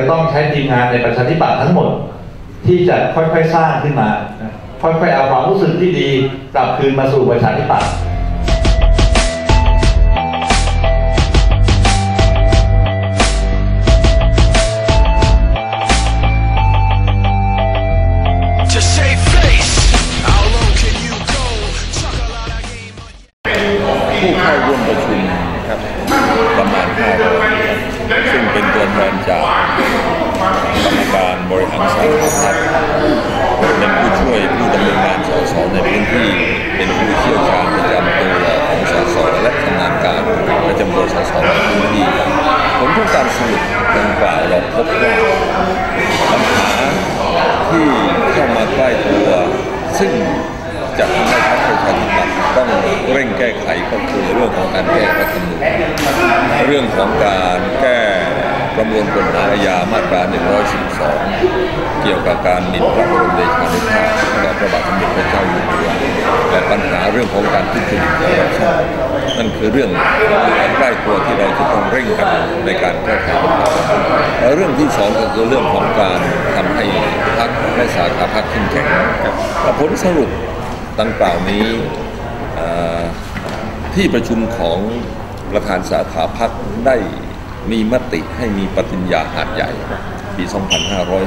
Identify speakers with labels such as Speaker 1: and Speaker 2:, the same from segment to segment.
Speaker 1: ะต้องใช้ทีมงานในประชาธิปัตย์ทั้งหมด ที่จะค่อยๆสร้างขึ้นมา ค่อยๆเอาความรู้สึกที่ดีกลับคืนมาสู่ประชาธิปัตย์
Speaker 2: การบริหารสาขาพรรคเป็นผู้ช่วยผู้ดำเนินงานสสในพื้นที่ เป็นผู้เชี่ยวชาญประจำตัวของสสและชำนาญการประจำตัวสสในพื้นที่ผลของการสรุปดังกล่าวเราพบว่าปัญหาที่เข้ามาใกล้ตัว ซึ่งจะทำให้พรรคประชาธิปัตย์ต้องเร่งแก้ไขก็คือเรื่องของการแก้รัฐธรรมนูญเรื่องของการแก้ ประมวลกฎหมายอาญามาตรา 112 เกี่ยวกับการหมิ่นพระบรมเดชานุภาพต่อพระบาทสมเด็จพระเจ้าอยู่หัวและปัญหาเรื่องของการทุจริตคอร์รัปชันนั่นคือเรื่องใกล้ตัวที่เราจะต้องเร่งกันในการแก้ไขปัญหาเรื่องที่สองก็คือเรื่องของการทำให้พรรคและสาขาพรรคเข้มแข็งและผลสรุปดังกล่าวนี้ที่ประชุมของประธานสาขาพักได้ มีมติให้มีปฏิญญาหาดใหญ่ปี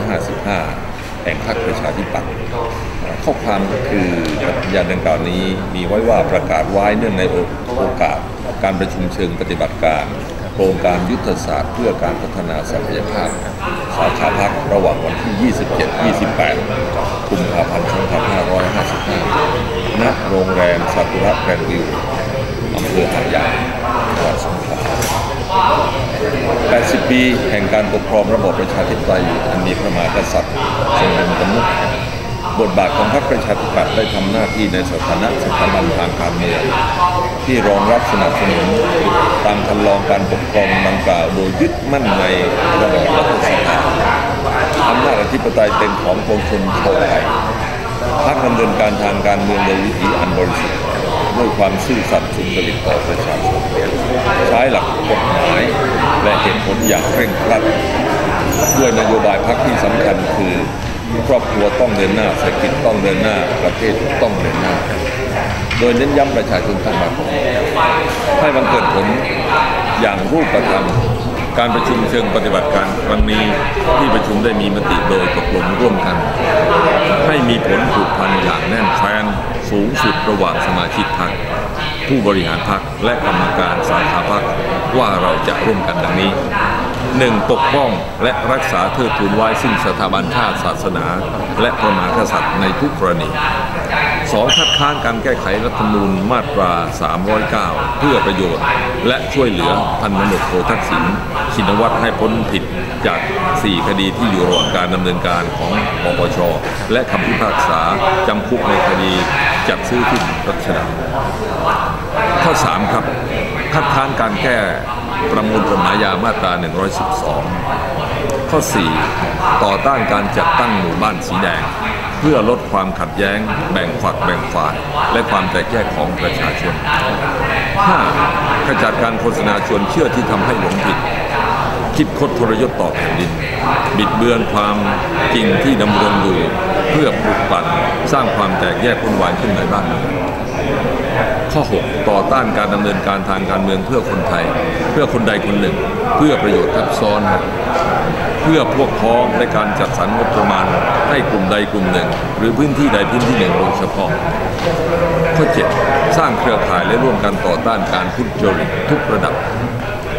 Speaker 2: 2555 แห่งพรรคประชาธิปัตย์เข้อความคือปฏิญญาดังกล่าวนี้มีไว้ว่าประกาศไว้เนื่องในโอกาสการประชุมเชิงปฏิบัติการโครงการยุทธศาสตร์เพื่อการพัฒนาศักยภาพ สาขาพักระหว่างวันที่ 27-28 กุมภาพันธ์ 2555 ณ โรงแรมซากุระแกรนด์วิวอำเภอหาดใหญ่จังหวัดสงขลา 80 ปีแห่งการปกครองระบบประชาธิปไตยอันมีพระมหากษัตริย์ทรงเป็นประมุขบทบาทของพรรคประชาธิปัตย์ได้ทำหน้าที่ในสถานะสถาบันทางการเมืองที่รองรับสนับสนุนตามคันลองการปกครองดังกล่าวโดยยึดมั่นในระบอบรัฐสภาอำนาจอธิปไตยเป็นของปวงชนชาวไทยพรรคดำเนินการทางการเมืองโดยวิธีอันบริสุทธิ์ ด้วยความซื่อสัตย์สุจริตต่อประชาชนใช้หลักกฎหมายและเหตุผลอย่างเคร่งครัดด้วยนโยบายพรรคที่สำคัญคือครอบครัวต้องเดินหน้าเศรษฐกิจต้องเดินหน้า ประเทศต้องเดินหน้า โดยเน้นย้ำประชาชนทั้งหมดให้บังเกิดผลอย่างรูปธรรมการประชุมเชิงปฏิบัติการครั้งนี้ที่ประชุมได้มีมติโดยตกลงร่วมกัน ให้มีผลผูกพันอย่างแน่นแฟ้น สูงสุดระหว่างสมาชิกพรรคผู้บริหารพรรคและกรรมการสาขาพรรคว่าเราจะร่วมกันดังนี้หนึ่งปกป้องและรักษาเทิดทูนไว้ซึ่งสถาบันชาติศาสนา และพระมหากษัตริย์ในทุกกรณีสองคัดค้านการแก้ไขรัฐธรรมนูญมาตรา 309 เพื่อประโยชน์ และช่วยเหลือพันตำรวจโททักษิณชินวัตรให้พ้นผิดจาก 4 คดีที่อยู่ระหว่างการดำเนินการของปปช และคำพิพากษาจำคุกในคดี จัดซื้อที่รัชดาข้อ 3 ครับ คัดค้านการแก้ประมวลกฎหมายยามาตรา 112 ข้อ 4 ต่อต้านการจัดตั้งหมู่บ้านสีแดง เพื่อลดความขัดแย้ง แบ่งฝักแบ่งฝ่าย และความแตกแยกของประชาชน 5. ขจัดการโฆษณาชวนเชื่อที่ทำให้หลงผิด คิดคดทรยศต่อแผ่นดิน บิดเบือนความจริงที่ดำรงอยู่เพื่อปลุกปั่นสร้างความแตกแยกวุ่นวายขึ้นในบ้านเมืองข้อ 6 ต่อต้านการดำเนินการทางการเมืองเพื่อคนไทย เพื่อคนใดคนหนึ่ง เพื่อประโยชน์ทับซ้อน เพื่อพวกพ้องในการจัดสรรงบประมาณให้กลุ่มใดกลุ่มหนึ่ง หรือพื้นที่ใดพื้นที่หนึ่งโดยเฉพาะ ข้อ 7 สร้างเครือข่ายและร่วมกันต่อต้านการทุจริตทุกระดับ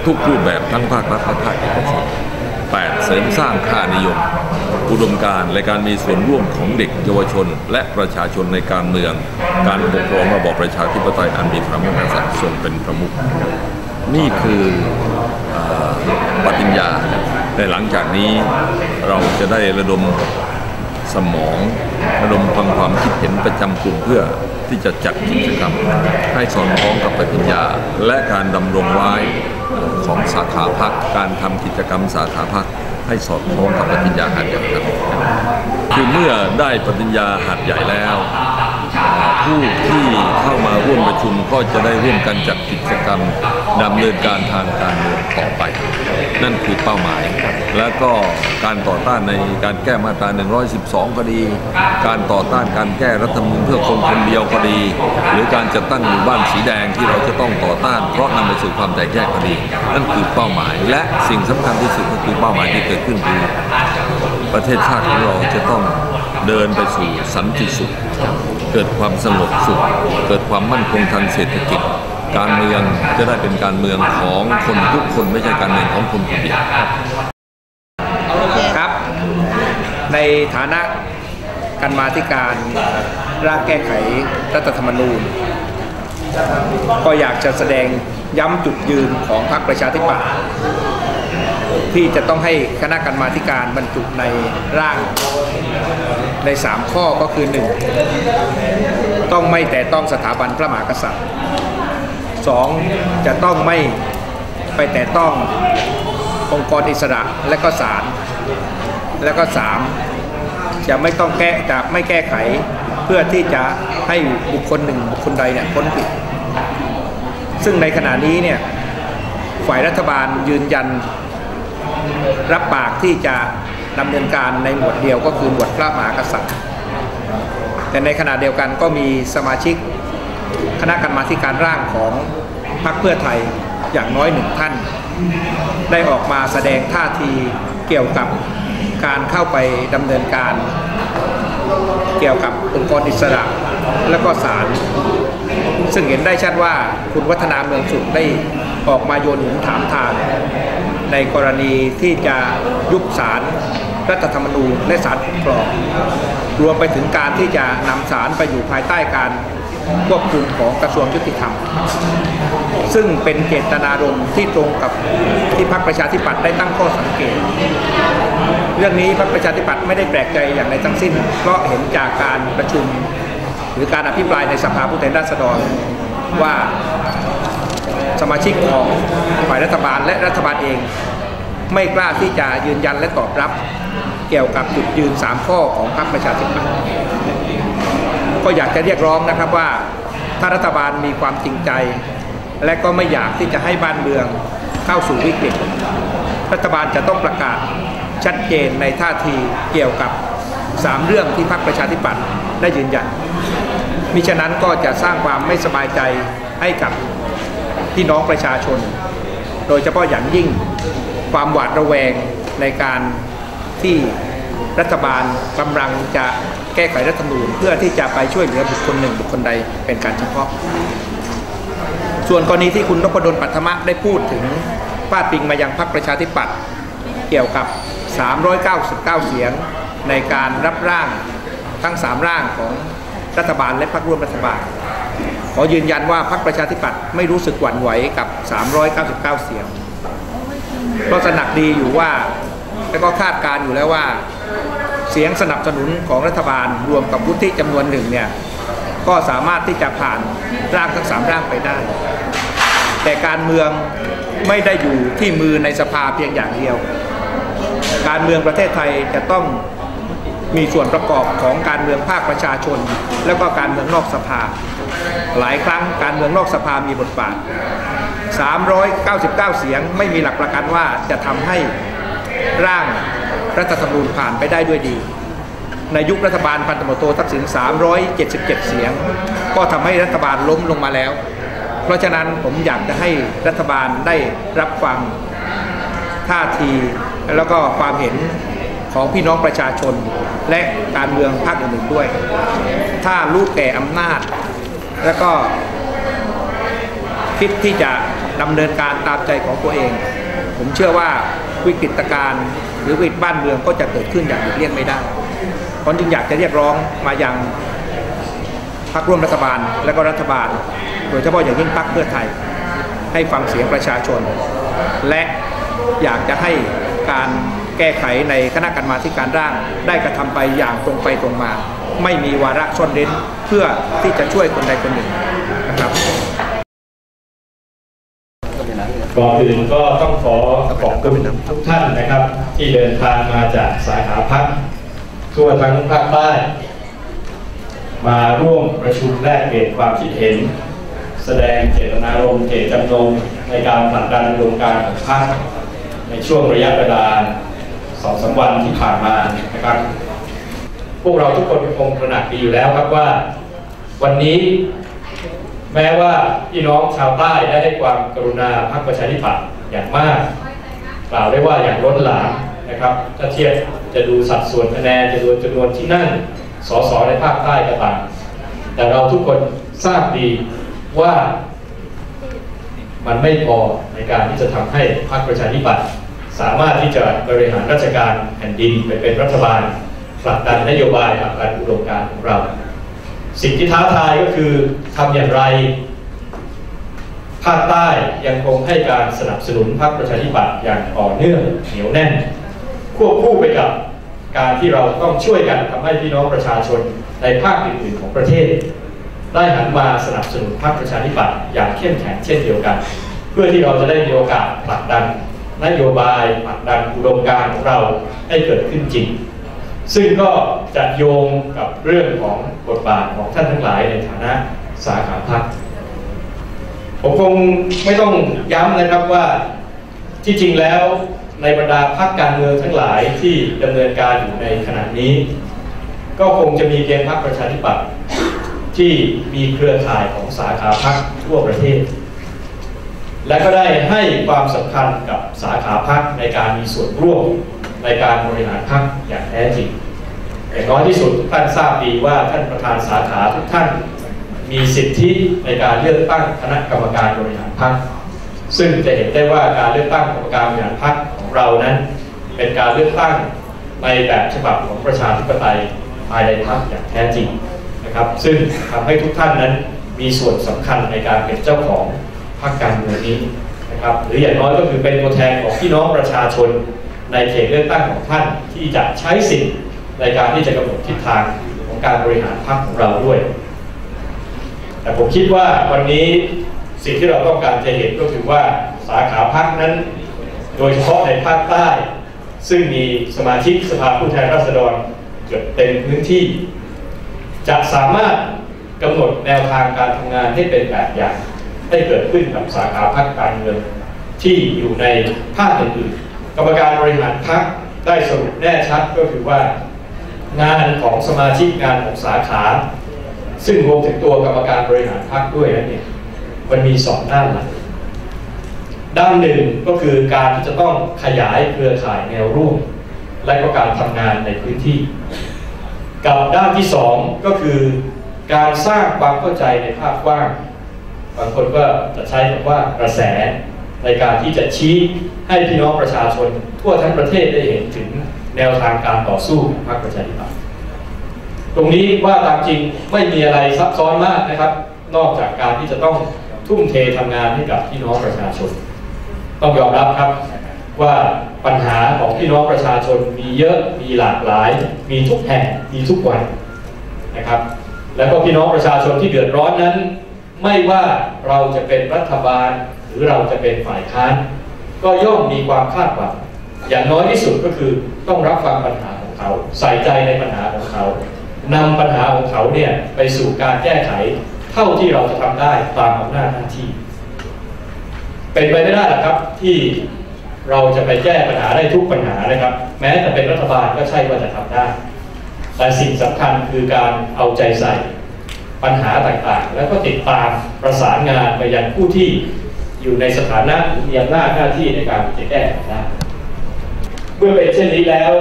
Speaker 2: ทุกรูปแบบทั้งภาครัฐและภาคเอกชน 8. เสริมสร้างค่านิยม อุดมการและการมีส่วนร่วมของเด็กเยาวชน และประชาชนในการเมือง การปกครองระบอบประชาธิปไตยอันมีพระมหากษัตริย์ทรงเป็นประมุขนี่คือออปฏิญญาแต่หลังจากนี้เราจะได้ระดมสมอง ระดมฟังความคิดเห็นประจำกลุ่มเพื่อที่จะจัดกิจกรรม ให้สอดคล้องกับปฏิญญา และการดำรงไว้ของสาขาพักการทำกิจกรรมสาขาพักให้สอดคล้องกับปฏิญญาหัดใหญ่ครับคือเมื่อได้ปฏิญญาหัดใหญ่แล้ว ผู้ที่เข้ามาร่วมประชุมก็จะได้ร่วมกันจัดกิจกรรมดำเนินการทางการเมืองต่อไป นั่นคือเป้าหมาย แล้วก็การต่อต้านในการแก้มาตรา 112 ก็ดี การต่อต้านการแก้รัฐธรรมนูญเพื่อคนคนเดียวก็ดี หรือการจัดตั้งหมู่บ้านสีแดงที่เราจะต้องต่อต้าน เพราะนำไปสู่ความแตกแยกก็ดี นั่นคือเป้าหมาย และสิ่งสำคัญที่สุดก็คือเป้าหมายที่เกิดขึ้นคือประเทศชาติของเราจะต้องเดินไปสู่สันติสุข เกิดความสงบสุข เกิดความมั่นคงทางเศรษฐกิจ การเมืองจะได้เป็นการเมืองของคนทุกคนไม่ใช่การเมืองของคนคนเดียว
Speaker 3: ครับ ในฐานะการมาธิการร่างแก้ไขรัฐธรรมนูญ ก็อยากจะแสดงย้ำจุดยืนของพรรคประชาธิปัตย์ที่จะต้องให้คณะกรรมาธิการบรรจุในร่าง ใน 3 ข้อก็คือ 1. ต้องไม่แต่ต้องสถาบันพระมหากษัตริย์ 2. จะต้องไม่ไปแต่ต้ององค์กรอิสระและก็ศาลแล้วก็สามจะไม่ต้องแก้จะไม่แก้ไขเพื่อที่จะให้บุคคลหนึ่งบุคคลใดเนี่ยพ้นผิด ซึ่งในขณะนี้เนี่ยฝ่ายรัฐบาลยืนยันรับปากที่จะ ดำเนินการในหมวดเดียวก็คือหมวดพระมหากษัตริย์ แต่ในขณะเดียวกันก็มีสมาชิกคณะกรรมาการร่างของพรรคเพื่อไทยอย่างน้อยหนึ่งท่าน ได้ออกมาแสดงท่าทีเกี่ยวกับการเข้าไปดำเนินการ เกี่ยวกับองค์กรอิสระและก็ศาลซึ่งเห็นได้ชัดว่าคุณวัฒนาเมืองสุขได้ออกมาโยนหินถามทาง ในกรณีที่จะยุบศาลรัฐธรรมนูญและศาลปกครองรวมไปถึงการที่จะนำศาลไปอยู่ภายใต้การควบคุมของกระทรวงยุติธรรม ซึ่งเป็นเจตนารมณ์ที่ตรงกับที่พรรคประชาธิปัตย์ได้ตั้งข้อสังเกต เรื่องนี้พรรคประชาธิปัตย์ไม่ได้แปลกใจอย่างใดทั้งสิ้น เพราะเห็นจากการประชุม หรือการอภิปรายในสภาผู้แทนราษฎรว่า สมาชิกของฝ่ายรัฐบาลและรัฐบาลเอง ไม่กล้าที่จะยืนยันและตอบรับ เกี่ยวกับจุดยืน 3 ข้อของพรรคประชาธิปัตย์ก็อยากจะเรียกร้องนะครับว่าถ้ารัฐบาลมีความจริงใจ และก็ไม่อยากที่จะให้บ้านเมืองเข้าสู่วิกฤต รัฐบาลจะต้องประกาศชัดเจนในท่าทีเกี่ยวกับ 3 เรื่องที่พรรคประชาธิปัตย์ได้ยืนยันมิฉะนั้นก็จะสร้างความไม่สบายใจให้กับ พี่น้องประชาชน โดยเฉพาะอย่างยิ่งความหวาดระแวงในการที่รัฐบาลกำลังจะแก้ไขรัฐธรรมนูญเพื่อที่จะไปช่วยเหลือบุคคลหนึ่งบุคคลใดเป็นการเฉพาะ ส่วนกรณีที่คุณนพดลปัทมะได้พูดถึงพาดพิงมายังพรรคประชาธิปัตย์เกี่ยวกับ 399 เสียงในการรับร่างทั้ง 3 ร่างของรัฐบาลและพรรคร่วมรัฐบาล ขอยืนยันว่าพรรคประชาธิปัตย์ไม่รู้สึกหวั่นไหวกับ 399 เสียงเพราะสนักดีอยู่ว่าและก็คาดการอยู่แล้วว่า เสียงสนับสนุนของรัฐบาลรวมกับวุฒิจำนวนหนึ่งเนี่ยก็สามารถที่จะผ่านร่างทั้งสามร่างไปได้ แต่การเมืองไม่ได้อยู่ที่มือในสภาเพียงอย่างเดียว การเมืองประเทศไทยจะต้องมีส่วนประกอบของการเมืองภาคประชาชน แล้วก็การเมืองนอกสภา หลายครั้งการเมืองนอกสภามีบทบาท 399 เสียงไม่มีหลักประกันว่าจะทำให้ร่างรัฐธรรมนูญผ่านไปได้ด้วยดี ในยุครัฐบาลพันตำรวจโททักษิณ377 เสียง ก็ทำให้รัฐบาลล้มลงมาแล้ว เพราะฉะนั้นผมอยากจะให้รัฐบาลได้รับฟังท่าทีแล้วก็ความเห็นของพี่น้องประชาชนและการเมืองภาคอื่นๆด้วย ถ้ารู้แก่อำนาจ แล้วก็คิดที่จะดำเนินการตามใจของตัวเอง ผมเชื่อว่าวิกฤตการณ์หรือวิกฤตบ้านเมืองก็จะเกิดขึ้นอย่างหลีกเลี่ยงไม่ได้เพราะจึงอยากจะเรียกร้องมายังพรรคร่วมรัฐบาลและก็รัฐบาล โดยเฉพาะอย่างยิ่งพรรคเพื่อไทย ให้ฟังเสียงประชาชน และอยากจะให้การแก้ไขในคณะกรรมาธิการร่างได้กระทำไปอย่างตรงไปตรงมา ไม่มีวาระซ่อนเร้นเพื่อที่จะช่วยคนใดคนหนึ่งนะครับ
Speaker 4: ก่อนอื่นก็ต้องขอขอบคุณทุกท่านนะครับ ที่เดินทางมาจากสาขาพักทั่วทั้งภาคใต้มาร่วมประชุมแลกเปลี่ยนความคิดเห็น แสดงเจตนารมณ์เจตจำนงในการผลักดันโครงการของพรรคในช่วงระยะเวลาสองสามวันที่ผ่านมานะครับ พวกเราทุกคนคงตระหนักดีอยู่แล้วครับว่า วันนี้แม้ว่าพี่น้องชาวใต้ได้ให้ความกรุณาพรรคประชาธิปัตย์อย่างมากกล่าวได้ว่าอย่างล้นหลามนะครับถ้าเทียบจะดูสัดส่วนคะแนนจะดูจำนวนที่นั่งสสในภาคใต้ก็ตามแต่เราทุกคนทราบดีว่ามันไม่พอในการที่จะทำให้พรรคประชาธิปัตย์สามารถที่จะบริหารราชการแผ่นดินไปเป็นรัฐบาล ผลักดันนโยบายผลักดันอุดมการของเรา สิ่งที่ท้าทายก็คือทำอย่างไร ภาคใต้ยังคงให้การสนับสนุนพรรคประชาธิปัตย์อย่างต่อเนื่องเหนียวแน่น ควบคู่ไปกับการที่เราต้องช่วยกันทำให้พี่น้องประชาชนในภาคอื่นๆของประเทศ ได้หันมาสนับสนุนพรรคประชาธิปัตย์อย่างเข้มแข็งเช่นเดียวกัน เพื่อที่เราจะได้มีโอกาสผลักดันนโยบายผลักดันอุดมการณ์ของเราให้เกิดขึ้นจริง ซึ่งก็จะโยงกับเรื่องของบทบาทของท่านทั้งหลายในฐานะสาขาพรรคผมคงไม่ต้องย้ำนะครับว่าที่จริงแล้วในบรรดาพรรคการเมืองทั้งหลายที่ดำเนินการอยู่ในขณะนี้ ก็คงจะมีเพียงพรรคประชาธิปัตย์ที่มีเครือข่ายของสาขาพรรคทั่วประเทศ และก็ได้ให้ความสำคัญกับสาขาพรรคในการมีส่วนร่วม ในการบริหารพรรคอย่างแท้จริงอย่างน้อยที่สุดท่านทราบดีว่าท่านประธานสาขาทุกท่านมีสิทธิในการเลือกตั้งคณะกรรมการบริหารพรรคซึ่งจะเห็นได้ว่าการเลือกตั้งกรรมการบริหารพรรคของเรานั้น เป็นการเลือกตั้งในแบบฉบับของประชาธิปไตยภายในพรรคอย่างแท้จริงนะครับ ซึ่งทำให้ทุกท่านนั้นมีส่วนสำคัญในการเป็นเจ้าของพรรคการเมืองนี้นะครับ หรืออย่างน้อยก็คือเป็นตัวแทนของพี่น้องประชาชน ในเขตเลือกตั้งของท่านที่จะใช้สิทธิ์ในการที่จะกำหนดทิศทางของการบริหารพรรคของเราด้วย แต่ผมคิดว่าวันนี้สิ่งที่เราต้องการจะเห็นก็คือว่าสาขาพักนั้น โดยเฉพาะในภาคใต้ ซึ่งมีสมาชิกสภาผู้แทนราษฎรเกือบเต็มพื้นที่ จะสามารถกำหนดแนวทางการทำงานให้เป็นแบบอย่างให้เกิดขึ้นกับสาขาพักการเมืองที่อยู่ในภาคอื่นๆ กรรมการบริหารพักได้สรุปแน่ชัดก็คือว่างานของสมาชิกงานของสาขา ซึ่งรวมถึงตัวกรรมการบริหารพรรคด้วยนั้นเนี่ยมันมีสองด้านหลักด้านหนึ่งก็คือการที่จะต้องขยายเครือข่ายแนวร่วมและก็การทำงานในพื้นที่ กับด้านที่สองก็คือการสร้างความเข้าใจในภาพกว้างบางคนก็จะใช้คำว่ากระแส ในการที่จะชี้ให้พี่น้องประชาชน ทั่วทั้งประเทศได้เห็นถึงแนวทางการต่อสู้ของพรรคประชาธิปัตย์ตรงนี้ว่าตามจริงไม่มีอะไรซับซ้อนมากนะครับ นอกจากการที่จะต้องทุ่มเททำงานให้กับพี่น้องประชาชน ต้องยอมรับครับว่าปัญหาของพี่น้องประชาชนมีเยอะมีหลากหลาย มีทุกแห่งมีทุกวันนะครับ แล้วก็พี่น้องประชาชนที่เดือดร้อนนั้น ไม่ว่าเราจะเป็นรัฐบาล หรือเราจะเป็นฝ่ายค้าน ก็ย่อมมีความคาดหวังอย่างน้อยที่สุดก็คือต้องรับฟังปัญหาของเขา ใส่ใจในปัญหาของเขานำปัญหาของเขาเนี่ยไปสู่การแก้ไข เท่าที่เราจะทำได้ตามอำนาจหน้าที่ เป็นไปไม่ได้หรอกครับที่เราจะไปแก้ปัญหาได้ทุกปัญหานะครับ แม้แต่เป็นรัฐบาลก็ใช่ว่าจะทำได้ แต่สิ่งสำคัญคือการเอาใจใส่ปัญหาต่างๆ แล้วก็ติดตามประสานงานไปยังผู้ที่ อยู่ในสถานะมีอำนาจหน้าที่ในการจะแก้ปัญหาเมื่อเป็นเช่นนี้แล้ว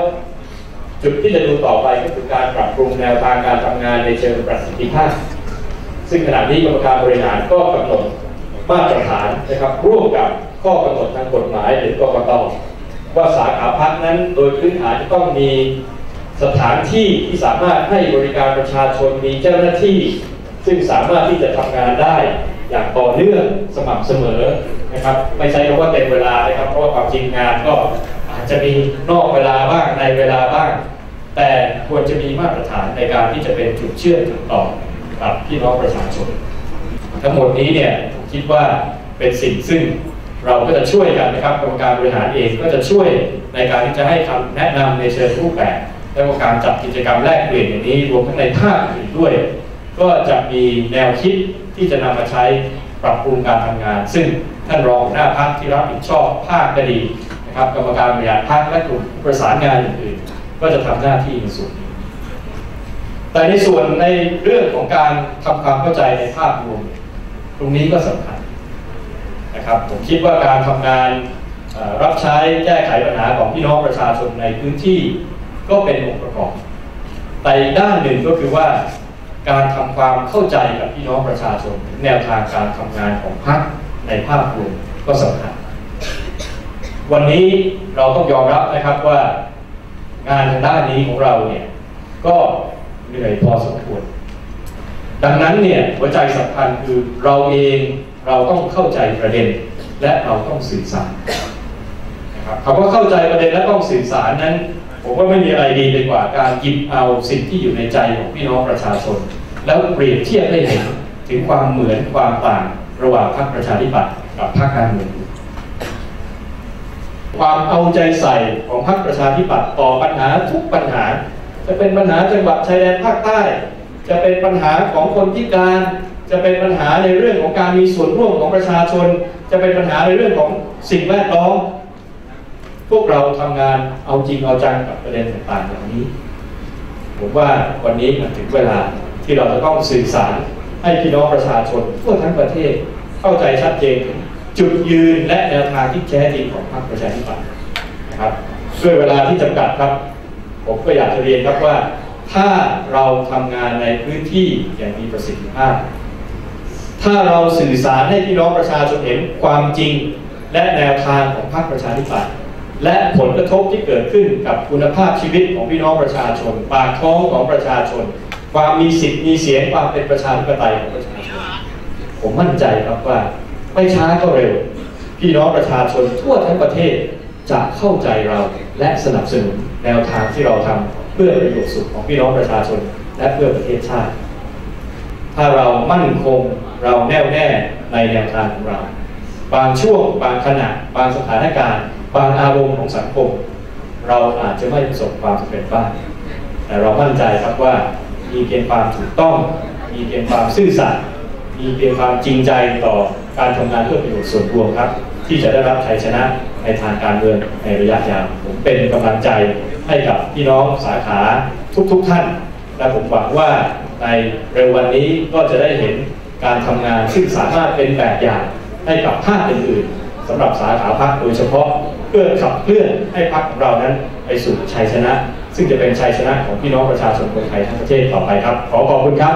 Speaker 4: จุดที่จะดูต่อไปก็คือการปรับปรุงแนวทางการทำงานในเชิงประสิทธิภาพ ซึ่งขณะนี้กรรมการบริหารก็กำหนดมาตรฐานนะครับร่วมกับข้อกำหนดทางกฎหมายหรือกกตว่าสาขาพักนั้นโดยพื้นฐานจะต้องมีสถานที่ที่สามารถให้บริการประชาชนมีเจ้าหน้าที่ ซึ่งสามารถที่จะทำงานได้ อย่างต่อเนื่องสม่ำเสมอนะครับ ไม่ใช่คำว่าเต็มเวลานะครับ เพราะว่าความจริงงานก็อาจจะมีนอกเวลาบ้างในเวลาบ้าง แต่ควรจะมีมาตรฐานในการที่จะเป็นจุดเชื่อมจุดต่อกับพี่น้องประชาชนทั้งหมดนี้เนี่ยผมคิดว่าเป็นสิ่งซึ่งเราก็จะช่วยกันนะครับกรรมการบริหารเองก็จะช่วยในการที่จะให้คำแนะนำในเชิงรูปแบบและก็การจัดกิจกรรมแลกเปลี่ยนอย่างนี้รวมทั้งในภาคอื่นด้วย ก็จะมีแนวคิดที่จะนำมาใช้ปรับปรุงการทำงาน ซึ่งท่านรองหน้าพักที่รับผิดชอบภาคคดีนะครับกรรมการบริหารพักและกลุ่มประสานงานอื่นๆ ก็จะทำหน้าที่ในส่วนนี้แต่ในส่วนในเรื่องของการทำความเข้าใจในภาพรวม ตรงนี้ก็สำคัญนะครับผมคิดว่าการทำงานรับใช้แก้ไขปัญหาของพี่น้องประชาชนในพื้นที่ก็เป็นองค์ประกอบ แต่อีกด้านหนึ่งก็คือว่า การทำความเข้าใจกับพี่น้องประชาชนแนวทางการทำงานของพรรคในภาพรวมก็สำคัญ วันนี้เราต้องยอมรับนะครับว่างานทางด้านนี้ของเราเนี่ยก็เหนื่อยพอสมควร ดังนั้นเนี่ยหัวใจสำคัญคือเราเองเราต้องเข้าใจประเด็น และเราต้องสื่อสารนะครับคำว่าเข้าใจประเด็นและต้องสื่อสารนั้น ผมว่าไม่มีอะไรดีไปกว่าการหยิบเอาสิ่งที่อยู่ในใจของพี่น้องประชาชน แล้วเปรียบเทียบให้เห็นถึงความเหมือนความต่างระหว่างพรรคประชาธิปัตย์กับพรรคการเมืองความเอาใจใส่ของพรรคประชาธิปัตย์ต่อปัญหาทุกปัญหา จะเป็นปัญหาจังหวัดชายแดนภาคใต้ จะเป็นปัญหาของคนพิการ จะเป็นปัญหาในเรื่องของการมีส่วนร่วมของประชาชน จะเป็นปัญหาในเรื่องของสิ่งแวดล้อม พวกเราทำงานเอาจริงเอาจังกับประเด็นต่างๆเหล่านี้ ผมว่าวันนี้มันถึงเวลาที่เราจะต้องสื่อสารให้พี่น้องประชาชนทั่วทั้งประเทศเข้าใจชัดเจนจุดยืนและแนวทางที่แท้จริงของพรรคประชาธิปัตย์นะครับด้วยเวลาที่จำกัดครับ ผมก็อยากจะเรียนครับว่า ถ้าเราทำงานในพื้นที่อย่างมีประสิทธิภาพ ถ้าเราสื่อสารให้พี่น้องประชาชนเห็นความจริงและแนวทางของพรรคประชาธิปัตย์ และผลกระทบที่เกิดขึ้นกับคุณภาพชีวิตของพี่น้องประชาชน ปากท้องของประชาชน ความมีสิทธิ์มีเสียงความเป็นประชาธิปไตยของประชาชน ผมมั่นใจครับว่าไม่ช้าก็เร็ว พี่น้องประชาชนทั่วทั้งประเทศจะเข้าใจเราและสนับสนุนแนวทางที่เราทำเพื่อประโยชน์สุขของพี่น้องประชาชน และเพื่อประเทศชาติ ถ้าเรามั่นคงเราแน่วแน่ในแนวทางของเรา บางช่วง บางขณะบางสถานการณ์ บางอารมณ์ของสังคม เราอาจจะไม่ประสบความสำเร็จบ้าง แต่เรามั่นใจครับว่ามีเพียงความถูกต้อง มีเพียงความซื่อสัตย์มีเพียงความจริงใจต่อการทำงานเพื่อประโยชน์ส่วนรวมครับ ที่จะได้รับชัยชนะในทางการเมืองในระยะยาวผมเป็นกำลังใจให้กับพี่น้องสาขาทุกๆทท่าน และผมหวังว่าในเร็ววันนี้ก็จะได้เห็นการทำงานซึ่งสามารถเป็นแบบอย่างให้กับภาคอื่นๆสำหรับสาขาพักโดยเฉพาะ เพื่อขับเคลื่อนให้พรรคของเรานั้นไปสู่ชัยชนะ ซึ่งจะเป็นชัยชนะของพี่น้องประชาชนคนไทยทั้งประเทศต่อไปครับ ขอขอบคุณครับ